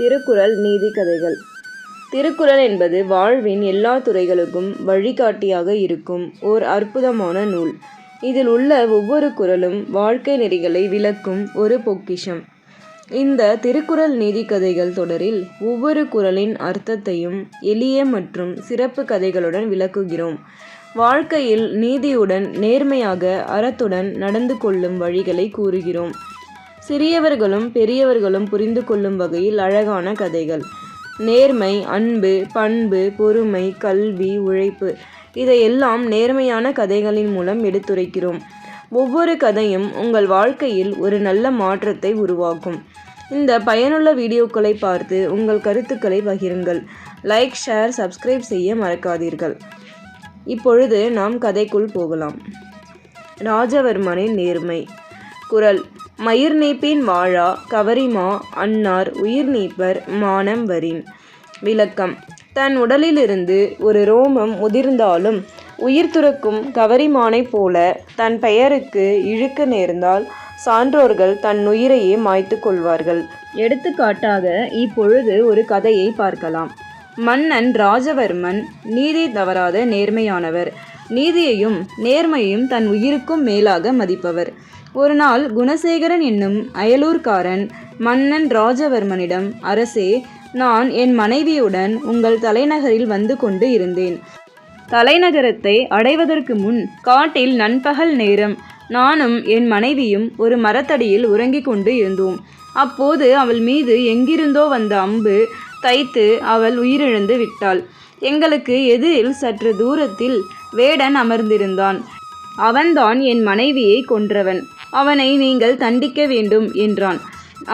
திருக்குறள் நீதி கதைகள். திருக்குறள் என்பது வாழ்வின் எல்லா துறைகளுக்கும் வழிகாட்டியாக இருக்கும் ஓர் அற்புதமான நூல். இதில் உள்ள ஒவ்வொரு குறளும் வாழ்க்கை நெறிகளை விளக்கும் ஒரு பொக்கிஷம். இந்த திருக்குறள் நீதி கதைகள் தொடரில் ஒவ்வொரு குறளின் அர்த்தத்தையும் எளிய மற்றும் சிறப்பு கதைகளுடன் விளக்குகிறோம். வாழ்க்கையில் நீதியுடன் நேர்மையாக அறத்துடன் நடந்து கொள்ளும் வழிகளை கூறுகிறோம். சிறியவர்களும் பெரியவர்களும் புரிந்து கொள்ளும் வகையில் அழகான கதைகள். நேர்மை அன்பு பண்பு பொறுமை கல்வி உழைப்பு இதையெல்லாம் நேர்மையான கதைகளின் மூலம் எடுத்துரைக்கிறோம். ஒவ்வொரு கதையும் உங்கள் வாழ்க்கையில் ஒரு நல்ல மாற்றத்தை உருவாக்கும். இந்த பயனுள்ள வீடியோக்களை பார்த்து உங்கள் கருத்துக்களை பகிருங்கள். லைக் ஷேர் சப்ஸ்கிரைப் செய்ய மறக்காதீர்கள். இப்பொழுது நாம் கதைக்குள் போகலாம். ராஜவர்மனின் நேர்மை குரல். மயிர் நீப்பின் வாழா கவரிமா அன்னார் உயிர் நீப்பர் மானம் வரின். விளக்கம். தன் உடலிலிருந்து ஒரு ரோமம் உதிர்ந்தாலும் உயிர் துறக்கும் கவரிமானைப் போல தன் பெயருக்கு இழுக்க நேர்ந்தால் சான்றோர்கள் தன் உயிரையே மாய்த்து கொள்வார்கள். எடுத்துக்காட்டாக இப்பொழுது ஒரு கதையை பார்க்கலாம். மன்னன் ராஜவர்மன் நீதி தவறாத நேர்மையானவர். நீதியையும் நேர்மையும் தன் உயிருக்கும் மேலாக மதிப்பவர். ஒரு நாள் குணசேகரன் என்னும் அயலூர்காரன் மன்னன் ராஜவர்மனிடம் அரசே நான் என் மனைவியுடன் உங்கள் தலைநகரில் வந்து கொண்டு இருந்தேன். தலைநகரத்தை அடைவதற்கு முன் காட்டில் நண்பகல் நேரம். நானும் என் மனைவியும் ஒரு மரத்தடியில் உறங்கிக் கொண்டு இருந்தோம். அப்போது அவள் மீது எங்கிருந்தோ வந்த அம்பு தைத்து அவள் உயிரிழந்து விட்டாள். எங்களுக்கு எதிரில் சற்று தூரத்தில் வேடன் அமர்ந்திருந்தான். அவன்தான் என் மனைவியை கொன்றவன். அவனை நீங்கள் தண்டிக்க வேண்டும் என்றான்.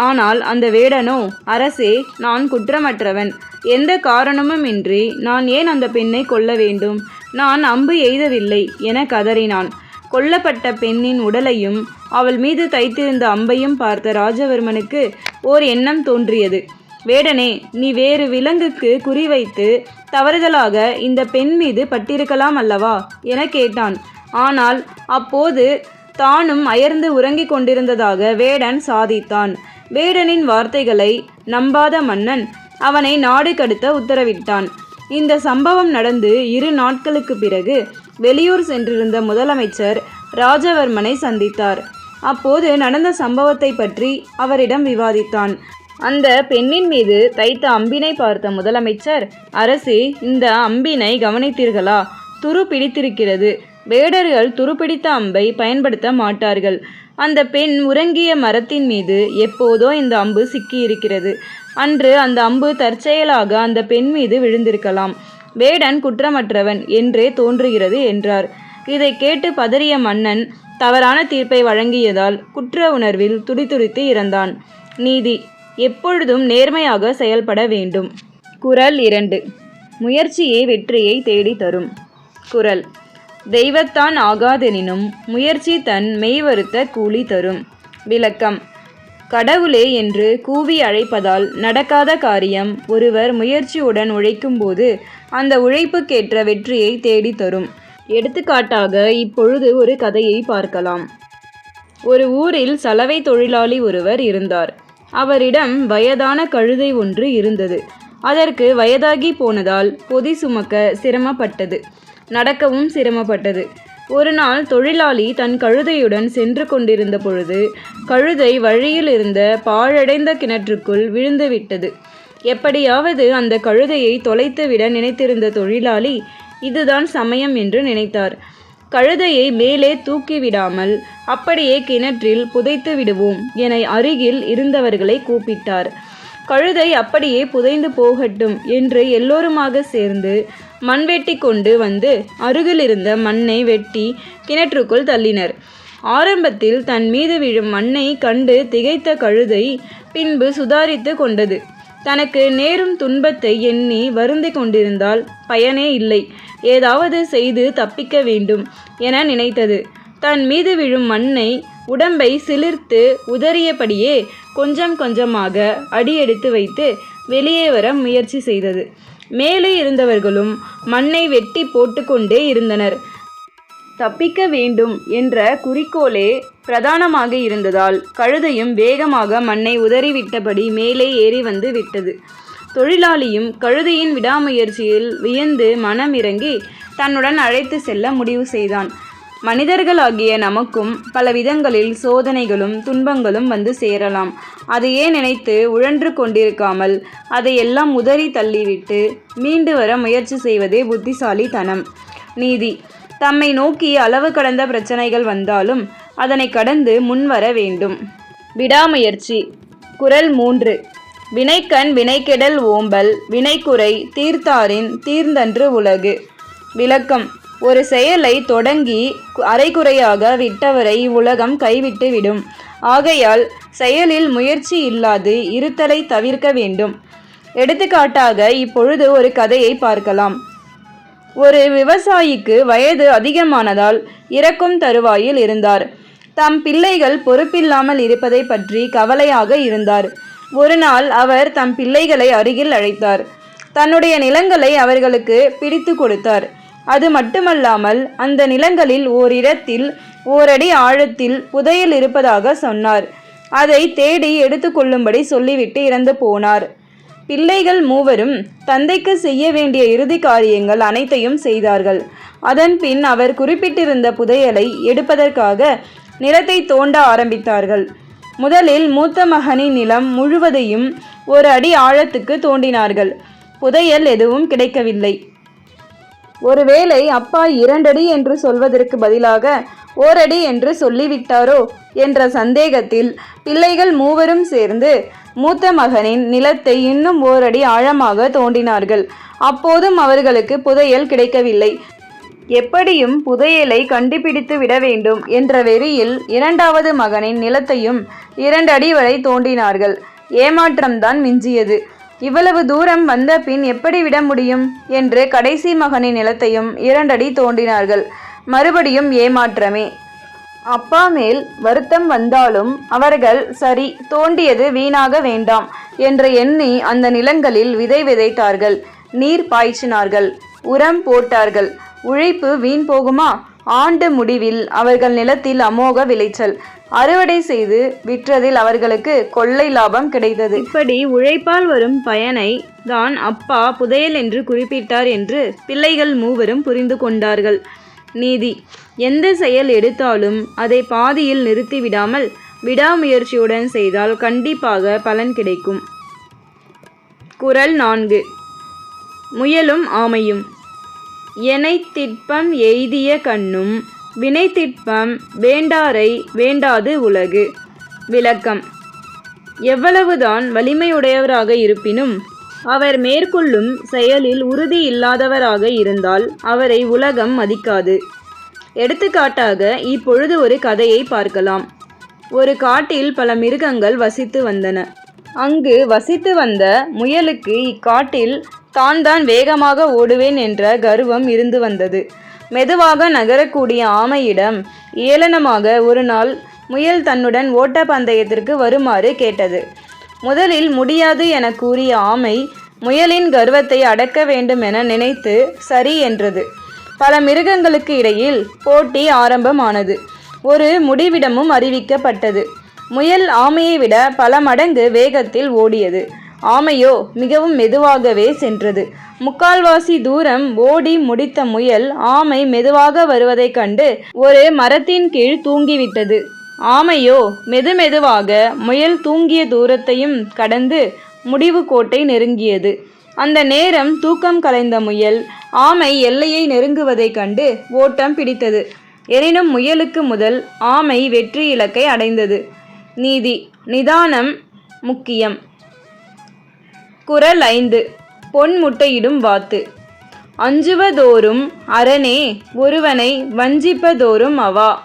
ஆனால் அந்த வேடனோ அரசே நான் குற்றமற்றவன். எந்த காரணமுமின்றி நான் ஏன் அந்த பெண்ணை கொல்ல வேண்டும்? நான் அம்பு எய்தவில்லை என கதறினான். கொல்லப்பட்ட பெண்ணின் உடலையும் அவள் மீது தைத்திருந்த அம்பையும் பார்த்த ராஜவர்மனுக்கு ஓர் எண்ணம் தோன்றியது. வேடனே நீ வேறு விலங்குக்கு குறிவைத்து தவறுதலாக இந்த பெண் மீது பட்டிருக்கலாம் அல்லவா? என கேட்டான். ஆனால் அப்போது தானும் அயர்ந்து உறங்கிக் கொண்டிருந்ததாக வேடன் சாதித்தான். வேடனின் வார்த்தைகளை நம்பாத மன்னன் அவனை நாடு கடத்த உத்தரவிட்டான். இந்த சம்பவம் நடந்து இரு நாட்களுக்கு பிறகு வெளியூர் சென்றிருந்த முதலமைச்சர் ராஜவர்மனை சந்தித்தார். அப்போது நடந்த சம்பவத்தை பற்றி அவரிடம் விவாதித்தான். அந்த பெண்ணின் மீது தைத்த அம்பினை பார்த்த முதலமைச்சர் அரசே இந்த அம்பினை கவனித்தீர்களா? துரு பிடித்திருக்கிறது. வேடர்கள் துருப்பிடித்த அம்பை பயன்படுத்த மாட்டார்கள். அந்த பெண் உறங்கிய மரத்தின் மீது எப்போதோ இந்த அம்பு சிக்கியிருக்கிறது. அன்று அந்த அம்பு தற்செயலாக அந்த பெண் மீது விழுந்திருக்கலாம். வேடன் குற்றமற்றவன் என்றே தோன்றுகிறது என்றார். இதை கேட்டு பதறிய மன்னன் தவறான தீர்ப்பை வழங்கியதால் குற்ற உணர்வில் துடிதுடித்து இறந்தான். நீதி எப்பொழுதும் நேர்மையாக செயல்பட வேண்டும். குரல் இரண்டு. முயற்சியே வெற்றியை தேடி தரும் குரல் தெய்வத்தான் ஆகாதெனினும் முயற்சி தன் மெய்வருத்த கூலி தரும். விளக்கம். கடவுளே என்று கூவி அழைப்பதால் நடக்காத காரியம் ஒருவர் முயற்சியுடன் உழைக்கும்போது அந்த உழைப்புக்கேற்ற வெற்றியை தேடி தரும். எடுத்துக்காட்டாக இப்பொழுது ஒரு கதையை பார்க்கலாம். ஒரு ஊரில் சலவை தொழிலாளி ஒருவர் இருந்தார். அவரிடம் வயதான கழுதை ஒன்று இருந்தது. அதற்கு வயதாகி போனதால் பொதி சுமக்க சிரமப்பட்டது. நடக்கவும் சிரமப்பட்டது. ஒரு நாள் தொழிலாளி தன் கழுதையுடன் சென்று கொண்டிருந்த பொழுது கழுதை வழியில் இருந்த பாழடைந்த கிணற்றுக்குள் விழுந்துவிட்டது எப்படியாவது அந்த கழுதையை தொலைத்துவிட நினைத்திருந்த தொழிலாளி இதுதான் சமயம் என்று நினைத்தார். கழுதையை மேலே தூக்கிவிடாமல் அப்படியே கிணற்றில் புதைத்து விடுவோம் என அருகில் இருந்தவர்களை கூப்பிட்டார். கழுதை அப்படியே புதைந்து போகட்டும் என்று எல்லோருமாக சேர்ந்து மண்வெட்டி கொண்டு வந்து அருகில் இருந்த மண்ணை வெட்டி கிணற்றுக்குள் தள்ளினர். ஆரம்பத்தில் தன் மீது விழும் மண்ணை கண்டு திகைத்த கழுதை பின்பு சுதாரித்து கொண்டது. தனக்கு நேரும் துன்பத்தை எண்ணி வருந்தி கொண்டிருந்தால் பயனே இல்லை. ஏதாவது செய்து தப்பிக்க வேண்டும் என நினைத்தது. தன் மீது விழும் மண்ணை உடம்பை சிலிர்த்து உதறியபடியே கொஞ்சம் கொஞ்சமாக அடியெடுத்து வைத்து வெளியே வர முயற்சி செய்தது. மேலே இருந்தவர்களும் மண்ணை வெட்டி போட்டுக்கொண்டே இருந்தனர். தப்பிக்க வேண்டும் என்ற குறிக்கோளே பிரதானமாக இருந்ததால் கழுதையும் வேகமாக மண்ணை உதறிவிட்டபடி மேலே ஏறி வந்து விட்டது. தொழிலாளியும் கழுதையின் விடாமுயற்சியில் வியந்து மனம் இறங்கி தன்னுடன் அழைத்து செல்ல முடிவு செய்தான். மனிதர்களாகிய நமக்கும் பல விதங்களில் சோதனைகளும் துன்பங்களும் வந்து சேரலாம். அதையே நினைத்து உழன்று கொண்டிருக்காமல் அதையெல்லாம் உதறி தள்ளிவிட்டு மீண்டு வர முயற்சி செய்வதே புத்திசாலித்தனம். நீதி. தம்மை நோக்கி அளவு கடந்த பிரச்சனைகள் வந்தாலும் அதனை கடந்து முன்வர வேண்டும். விடாமுயற்சி. குறள் மூன்று. வினைக்கண் வினைக்கெடல் ஓம்பல் வினைக்குறை தீர்த்தாரின் தீர்ந்தன்று உலகு. விளக்கம். ஒரு செயலை தொடங்கி கு- அரைகுறையாக விட்டவரை இவ்வுலகம் கைவிட்டு விடும். ஆகையால் செயலில் முயற்சி இல்லாது இருத்தலை தவிர்க்க வேண்டும். எடுத்துக்காட்டாக இப்பொழுது ஒரு கதையை பார்க்கலாம். ஒரு விவசாயிக்கு வயது அதிகமானதால் இறக்கும் தருவாயில் இருந்தார். தம் பிள்ளைகள் பொறுப்பில்லாமல் இருப்பதை பற்றி கவலையாக இருந்தார். ஒரு நாள் அவர் தம் பிள்ளைகளை அருகில் அழைத்தார். தன்னுடைய நிலங்களை அவர்களுக்கு பிடித்து கொடுத்தார். அது மட்டுமல்லாமல் அந்த நிலங்களில் ஓரிடத்தில் ஓரடி ஆழத்தில் புதையல் இருப்பதாக சொன்னார். அதை தேடி எடுத்துக்கொள்ளும்படி சொல்லிவிட்டு இறந்து போனார். பிள்ளைகள் மூவரும் தந்தைக்கு செய்ய வேண்டிய இறுதி காரியங்கள் அனைத்தையும் செய்தார்கள். அதன்பின் அவர் குறிப்பிட்டிருந்த புதையலை எடுப்பதற்காக நிலத்தை தோண்ட ஆரம்பித்தார்கள். முதலில் மூத்த மகனின் நிலம் முழுவதையும் ஒரு அடி ஆழத்துக்கு தோண்டினார்கள். புதையல் எதுவும் கிடைக்கவில்லை. ஒருவேளை அப்பா இரண்டடி என்று சொல்வதற்கு பதிலாக ஓரடி என்று சொல்லிவிட்டாரோ என்ற சந்தேகத்தில் பிள்ளைகள் மூவரும் சேர்ந்து மூத்த மகனின் நிலத்தை இன்னும் ஓரடி ஆழமாக தோண்டினார்கள். அப்போதும் அவர்களுக்கு புதையல் கிடைக்கவில்லை. எப்படியும் புதையலை கண்டுபிடித்து விட வேண்டும் என்ற வெறியில் இரண்டாவது மகனின் நிலத்தையும் இரண்டடி வரை தோண்டினார்கள். ஏமாற்றம்தான் மிஞ்சியது. இவ்வளவு தூரம் வந்த பின் எப்படி விட முடியும்? என்று கடைசி மகனின் நிலத்தையும் இரண்டடி தோண்டினார்கள். மறுபடியும் ஏமாற்றமே. அப்பா மேல் வருத்தம் வந்தாலும் அவர்கள் சரி தோண்டியது வீணாக வேண்டாம் என்று எண்ணி அந்த நிலங்களில் விதை விதைத்தார்கள். நீர் பாய்ச்சினார்கள். உரம் போட்டார்கள். உழைப்பு வீண் போகுமா? ஆண்டு முடிவில் அவர்கள் நிலத்தில் அமோக விளைச்சல். அறுவடை செய்து விற்றதில் அவர்களுக்கு கொள்ளை லாபம் கிடைத்தது. இப்படி உழைப்பால் வரும் பயனை தான் அப்பா புதையல் என்று குறிப்பிட்டார் என்று பிள்ளைகள் மூவரும் புரிந்து கொண்டார்கள். நீதி எந்த செயல் எடுத்தாலும் அதை பாதியில் நிறுத்திவிடாமல் விடாமுயற்சியுடன் செய்தால் கண்டிப்பாக பலன் கிடைக்கும். குரல் நான்கு முயலும் ஆமையும். எனைத்திட்பம் எய்திய கண்ணும் வினைத்திட்பம் வேண்டாரை வேண்டாது உலகு. விளக்கம். எவ்வளவுதான் வலிமையுடையவராக இருப்பினும் அவர் மேற்கொள்ளும் செயலில் உறுதி இல்லாதவராக இருந்தால் அவரை உலகம் மதிக்காது. எடுத்துக்காட்டாக இப்பொழுது ஒரு கதையை பார்க்கலாம். ஒரு காட்டில் பல மிருகங்கள் வசித்து வந்தன. அங்கு வசித்து வந்த முயலுக்கு இக்காட்டில் தான் தான் வேகமாக ஓடுவேன் என்ற கர்வம் இருந்து வந்தது. மெதுவாக நகரக்கூடிய ஆமையிடம் ஏளனமாக ஒரு நாள் முயல் தன்னுடன் ஓட்டப்பந்தயத்திற்கு வருமாறு கேட்டது. முதலில் முடியாது என கூறிய ஆமை முயலின் கர்வத்தை அடக்க வேண்டும் என நினைத்து சரி என்றது. பல மிருகங்களுக்கு இடையில் போட்டி ஆரம்பமானது. ஒரு முடிவிடமும் அறிவிக்கப்பட்டது. முயல் ஆமையை விட பல மடங்கு வேகத்தில் ஓடியது. ஆமையோ மிகவும் மெதுவாகவே சென்றது. முக்கால்வாசி தூரம் ஓடி முடித்த முயல் ஆமை மெதுவாக வருவதைக் கண்டு ஒரு மரத்தின் கீழ் தூங்கிவிட்டது. ஆமையோ மெதுமெதுவாக முயல் தூங்கிய தூரத்தையும் கடந்து முடிவு கோட்டை நெருங்கியது. அந்த நேரம் தூக்கம் கலைந்த முயல் ஆமை எல்லையை நெருங்குவதைக் கண்டு ஓட்டம் பிடித்தது. எனினும் முயலுக்கு முதல் ஆமை வெற்றி இலக்கை அடைந்தது. நீதி நிதானம் முக்கியம். குறள் ஐந்து. பொன் முட்டையிடும் வாத்து. அஞ்சுவதோறும் அரணே ஒருவனை வஞ்சிப்பதோறும் அவா.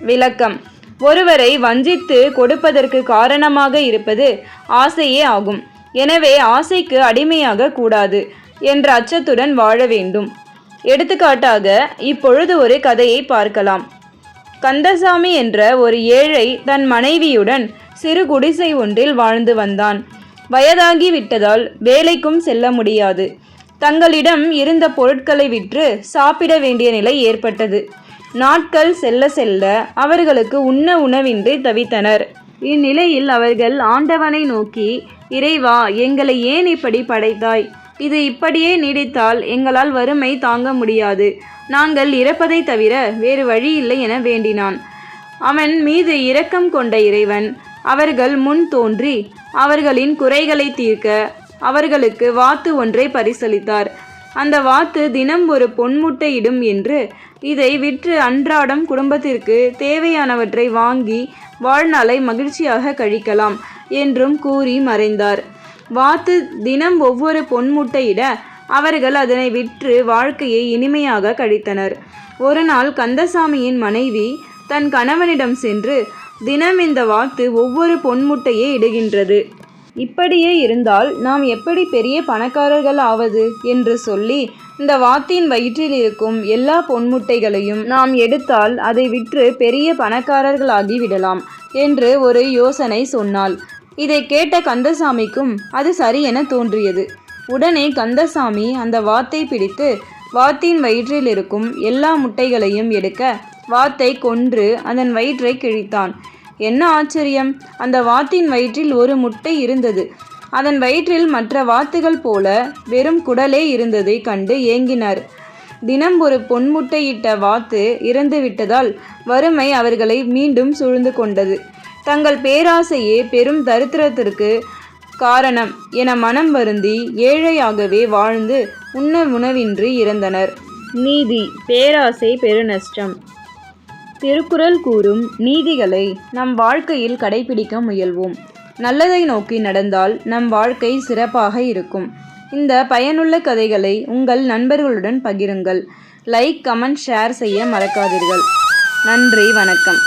விளக்கம். ஒருவரை வஞ்சித்து கொடுப்பதற்கு காரணமாக இருப்பது ஆசையே ஆகும். எனவே ஆசைக்கு அடிமையாக கூடாது என்ற அச்சத்துடன் வாழ வேண்டும். எடுத்துக்காட்டாக இப்பொழுது ஒரு கதையை பார்க்கலாம். கந்தசாமி என்ற ஒரு ஏழை தன் மனைவியுடன் சிறு குடிசை ஒன்றில் வாழ்ந்து வந்தான். வயதாகி விட்டதால் வேலைக்கும் செல்ல முடியாது. தங்களிடம் இருந்த பொருட்களை விற்று சாப்பிட வேண்டிய நிலை ஏற்பட்டது. நாட்கள் செல்ல செல்ல அவர்களுக்கு உண்ண உணவின்றி தவித்தனர். இந்நிலையில் அவர்கள் ஆண்டவனை நோக்கி இறைவா எங்களை ஏன் இப்படி படைத்தாய்? இது இப்படியே நீடித்தால் எங்களால் வறுமை தாங்க முடியாது. நாங்கள் இறப்பதை தவிர வேறு வழி இல்லை என வேண்டினான். அவன் மீது இரக்கம் கொண்ட இறைவன் அவர்கள் முன் தோன்றி அவர்களின் குறைகளை தீர்க்க அவர்களுக்கு வாத்து ஒன்றை பரிசளித்தார். அந்த வாத்து தினம் ஒரு பொன்முட்டையிடும் என்று இதை விற்று அன்றாடம் குடும்பத்திற்கு தேவையானவற்றை வாங்கி வாழ்நாளை மகிழ்ச்சியாக கழிக்கலாம் என்றும் கூறி மறைந்தார். வாத்து தினம் ஒவ்வொரு பொன்முட்டையிட அவர்கள் அதனை விற்று வாழ்க்கையை இனிமையாக கழித்தனர். ஒரு நாள் கந்தசாமியின் மனைவி தன் கணவனிடம் சென்று தினம் இந்த வாத்து ஒவ்வொரு பொன்முட்டையே இடுகின்றது. இப்படியே இருந்தால் நாம் எப்படி பெரிய பணக்காரர்கள் ஆவது என்று சொல்லி இந்த வாத்தின் வயிற்றில் இருக்கும் எல்லா பொன்முட்டைகளையும் நாம் எடுத்தால் அதை விற்று பெரிய பணக்காரர்களாகி விடலாம் என்று ஒரு யோசனை சொன்னாள். இதை கேட்ட கந்தசாமிக்கும் அது சரி என தோன்றியது. உடனே கந்தசாமி அந்த வாத்தை பிடித்து வாத்தின் வயிற்றில் இருக்கும் எல்லா முட்டைகளையும் எடுக்க வாத்தை கொன்று அதன் வயிற்றை கிழித்தான். என்ன ஆச்சரியம்? அந்த வாத்தின் வயிற்றில் ஒரு முட்டை இருந்தது. அதன் வயிற்றில் மற்ற வாத்துகள் போல வெறும் குடலே இருந்ததை கண்டு ஏங்கினர். தினம் ஒரு பொன்முட்டையிட்ட வாத்து இறந்து விட்டதால் வறுமை அவர்களை மீண்டும் சூழ்ந்து கொண்டது. தங்கள் பேராசையே பெரும் தரித்திரத்திற்கு காரணம் என மனம் வருந்தி ஏழையாகவே வாழ்ந்து உண்ண உணவின்றி இறந்தனர். நீதி பேராசை பெருநஷ்டம். திருக்குறள் கூறும் நீதிகளை நம் வாழ்க்கையில் கடைபிடிக்க முயல்வோம். நல்லதை நோக்கி நடந்தால் நம் வாழ்க்கை சிறப்பாக இருக்கும். இந்த பயனுள்ள கதைகளை உங்கள் நண்பர்களுடன் பகிருங்கள். லைக் கமெண்ட் ஷேர் செய்ய மறக்காதீர்கள். நன்றி வணக்கம்.